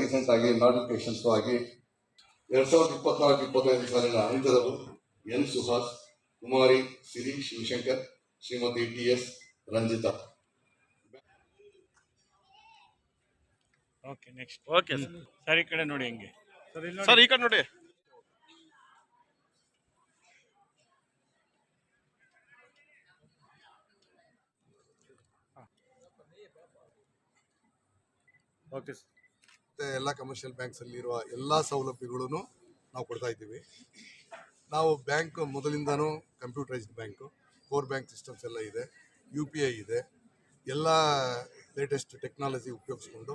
Recent ಆಗಿ notifications ಆಗಿ ಎರಡ್ ಸಾವಿರದ ಇಪ್ಪತ್ನಾಲ್ಕು ಇಪ್ಪತ್ತೈದು ಸಾಲಿನ ಹಂತದವರು N Suhas Kumari Siri Shivashankar Shrimati T S Ranjitha. Okay next okay sir ಈ ಕಡೆ ನೋಡಿ ಹೆಂಗೆ. ಸರ್ ಇಲ್ಲಿ ಸರ್ ನೋಡಿ ಈ ಕಡೆ ನೋಡಿ. ಓಕೆ ಸರ್ ಮತ್ತು ಎಲ್ಲ ಕಮರ್ಷಿಯಲ್ ಬ್ಯಾಂಕ್ಸಲ್ಲಿರುವ ಎಲ್ಲ ಸೌಲಭ್ಯಗಳನ್ನು ನಾವು ಕೊಡ್ತಾ ಇದ್ದೀವಿ. ನಾವು ಬ್ಯಾಂಕ್ ಮೊದಲಿಂದನೂ computerised bank core bank systems ಎಲ್ಲ ಇದೆ ಯು ಪಿ ಐ ಇದೆ. ಎಲ್ಲ ಲೇಟೆಸ್ಟ್ ಟೆಕ್ನಾಲಜಿ ಉಪಯೋಗಿಸ್ಕೊಂಡು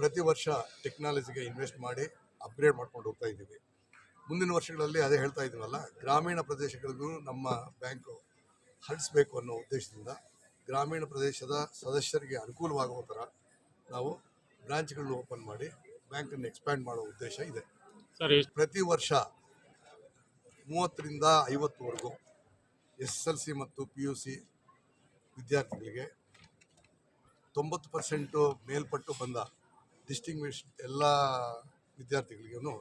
ಪ್ರತಿ ವರ್ಷ ಟೆಕ್ನಾಲಜಿಗೆ ಇನ್ವೆಸ್ಟ್ ಮಾಡಿ ಅಪ್ಗ್ರೇಡ್ ಮಾಡ್ಕೊಂಡು ಹೋಗ್ತಾ ಇದ್ದೀವಿ. ಮುಂದಿನ ವರ್ಷಗಳಲ್ಲಿ ಅದೇ ಹೇಳ್ತಾ ಇದ್ದೀವಲ್ಲ ಗ್ರಾಮೀಣ ಪ್ರದೇಶಗಳಿಗೂ ನಮ್ಮ ಬ್ಯಾಂಕು ಹರಡಿಸ್ಬೇಕು ಅನ್ನೋ ಉದ್ದೇಶದಿಂದ ಗ್ರಾಮೀಣ ಪ್ರದೇಶದ ಸದಸ್ಯರಿಗೆ ಅನುಕೂಲವಾಗುವ ಥರ ನಾವು ಬ್ರಾಂಚ್ಗಳನ್ನ ಓಪನ್ ಮಾಡಿ ಬ್ಯಾಂಕನ್ನು ಎಕ್ಸ್ಪ್ಯಾಂಡ್ ಮಾಡೋ ಉದ್ದೇಶ ಇದೆ. ಸರ್ ಪ್ರತಿ ವರ್ಷ ಮೂವತ್ತರಿಂದ ಐವತ್ತುವರೆಗೂ ಎಸ್ ಎಸ್ ಎಲ್ ಸಿ ಮತ್ತು ಪಿ ಯು ಸಿ ವಿದ್ಯಾರ್ಥಿಗಳಿಗೆ ತೊಂಬತ್ತು ಪರ್ಸೆಂಟು ಮೇಲ್ಪಟ್ಟು ಬಂದ ಡಿಸ್ಟಿಂಗ್ವಿಶ್ ಎಲ್ಲ ವಿದ್ಯಾರ್ಥಿಗಳಿಗೂ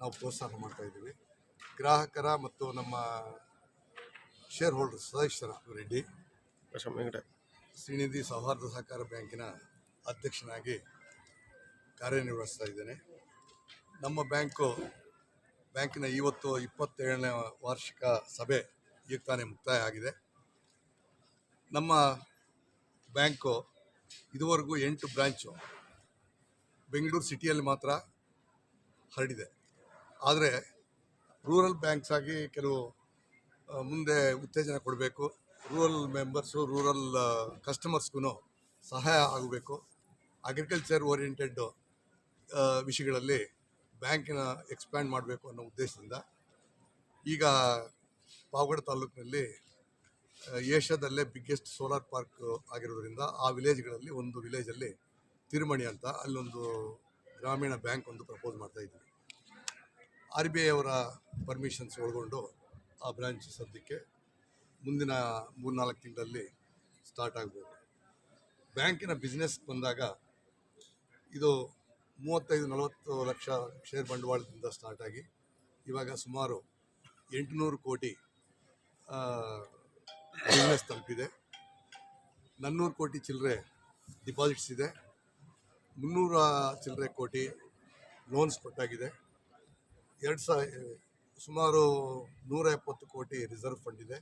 ನಾವು ಪ್ರೋತ್ಸಾಹ ಮಾಡ್ತಾಯಿದ್ದೀವಿ ಗ್ರಾಹಕರ ಮತ್ತು ನಮ್ಮ ಶೇರ್ ಹೋಲ್ಡರ್ ಸದಸ್ಯರ ರೆಡ್ಡಿ ಶ್ರೀನಿಧಿ ಸೌಹಾರ್ದ ಸಹಕಾರ ಬ್ಯಾಂಕಿನ ಅಧ್ಯಕ್ಷನಾಗಿ ಕಾರ್ಯನಿರ್ವಹಿಸ್ತಾ ಇದ್ದೇನೆ. ನಮ್ಮ ಬ್ಯಾಂಕು ಬ್ಯಾಂಕಿನ ಇವತ್ತು ಇಪ್ಪತ್ತೇಳನೇ ವಾರ್ಷಿಕ ಸಭೆ ಈಗ ತಾನೇ ಮುಕ್ತಾಯ ಆಗಿದೆ. ನಮ್ಮ ಬ್ಯಾಂಕು ಇದುವರೆಗೂ ಎಂಟು ಬ್ರಾಂಚು ಬೆಂಗಳೂರು ಸಿಟಿಯಲ್ಲಿ ಮಾತ್ರ ಹರಡಿದೆ. ಆದರೆ ರೂರಲ್ ಬ್ಯಾಂಕ್ಸ್ ಆಗಿ ಕೆಲವು ಮುಂದೆ ಉತ್ತೇಜನ ಕೊಡಬೇಕು. ರೂರಲ್ ಮೆಂಬರ್ಸು, ರೂರಲ್ ಕಸ್ಟಮರ್ಸ್ಗೂ ಸಹಾಯ ಆಗಬೇಕು. ಅಗ್ರಿಕಲ್ಚರ್ ಓರಿಯೆಂಟೆಡ್ ವಿಷಯಗಳಲ್ಲಿ ಬ್ಯಾಂಕಿನ ಎಕ್ಸ್ಪ್ಯಾಂಡ್ ಮಾಡಬೇಕು ಅನ್ನೋ ಉದ್ದೇಶದಿಂದ ಈಗ ಪಾವಗಡ ತಾಲೂಕಿನಲ್ಲಿ ಏಷ್ಯಾದಲ್ಲೇ ಬಿಗ್ಗೆಸ್ಟ್ ಸೋಲಾರ್ ಪಾರ್ಕ್ ಆಗಿರೋದ್ರಿಂದ ಆ ವಿಲೇಜ್ಗಳಲ್ಲಿ ಒಂದು ವಿಲೇಜಲ್ಲಿ ತಿರುಮಣಿ ಅಂತ ಅಲ್ಲೊಂದು ಗ್ರಾಮೀಣ ಬ್ಯಾಂಕ್ ಒಂದು ಪ್ರಪೋಸ್ ಮಾಡ್ತಾ ಇದ್ದೀವಿ ಆರ್ ಬಿ ಐ ಅವರ ಪರ್ಮಿಷನ್ಸ್ ಒಳಗೊಂಡು ಆ ಬ್ರಾಂಚ್ ಸದ್ಯಕ್ಕೆ ಮುಂದಿನ ಮೂರ್ನಾಲ್ಕು ತಿಂಗಳಲ್ಲಿ ಸ್ಟಾರ್ಟ್ ಆಗ್ಬೋದು. ಬ್ಯಾಂಕಿನ ಬಿಸ್ನೆಸ್ ಬಂದಾಗ ಇದು ಮೂವತ್ತೈದು, ನಲವತ್ತು ಲಕ್ಷ ಷೇರ್ ಬಂಡವಾಳದಿಂದ ಸ್ಟಾರ್ಟ್ ಆಗಿ ಇವಾಗ ಸುಮಾರು ಎಂಟುನೂರು ಕೋಟಿ ಬಿಸ್ನೆಸ್ ತಲುಪಿದೆ. ನನ್ನೂರು ಕೋಟಿ ಚಿಲ್ಲರೆ ಡಿಪಾಸಿಟ್ಸ್ ಇದೆ. ಮುನ್ನೂರ ಚಿಲ್ಲರೆ ಕೋಟಿ ಲೋನ್ಸ್ ಕೊಟ್ಟಾಗಿದೆ. ಎರಡು ಸಾವಿರ ಸುಮಾರು ನೂರ ಎಪ್ಪತ್ತು ಕೋಟಿ ರಿಸರ್ವ್ ಫಂಡ್ ಇದೆ.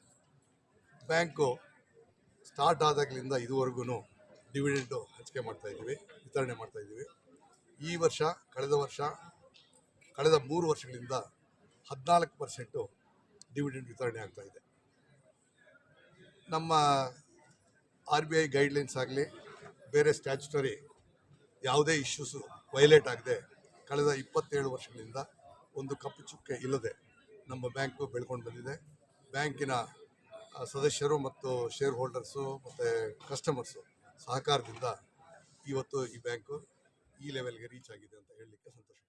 ಬ್ಯಾಂಕು ಸ್ಟಾರ್ಟ್ ಆದಾಗಲಿಂದ ಇದುವರೆಗೂ ಡಿವಿಡೆಂಡು ಹಂಚಿಕೆ ಮಾಡ್ತಾಯಿದ್ದೀವಿ ವಿತರಣೆ ಮಾಡ್ತಾ ಇದ್ದೀವಿ. ಈ ವರ್ಷ, ಕಳೆದ ವರ್ಷ, ಕಳೆದ ಮೂರು ವರ್ಷಗಳಿಂದ ಹದಿನಾಲ್ಕು ಪರ್ಸೆಂಟು ಡಿವಿಡೆಂಡ್ ವಿತರಣೆ ಆಗ್ತಾ ಇದೆ. ನಮ್ಮ ಆರ್ ಬಿ ಐ ಗೈಡ್ಲೈನ್ಸ್ ಆಗಲಿ, ಬೇರೆ ಸ್ಟ್ಯಾಚುಟರಿ ಯಾವುದೇ ಇಶ್ಯೂಸು ವೈಲೇಟ್ ಆಗದೆ ಕಳೆದ ಇಪ್ಪತ್ತೇಳು ವರ್ಷಗಳಿಂದ ಒಂದು ಕಪ್ಪು ಚುಕ್ಕೆ ಇಲ್ಲದೆ ನಮ್ಮ ಬ್ಯಾಂಕು ಬೆಳ್ಕೊಂಡು ಬಂದಿದೆ. ಬ್ಯಾಂಕಿನ ಸದಸ್ಯರು ಮತ್ತು ಶೇರ್ ಹೋಲ್ಡರ್ಸು ಮತ್ತು ಕಸ್ಟಮರ್ಸು ಸಹಕಾರದಿಂದ ಇವತ್ತು ಈ ಬ್ಯಾಂಕು ಈ ಲೆವೆಲ್ಗೆ ರೀಚ್ ಆಗಿದೆ ಅಂತ ಹೇಳಲಿಕ್ಕೆ ಸಂತೋಷ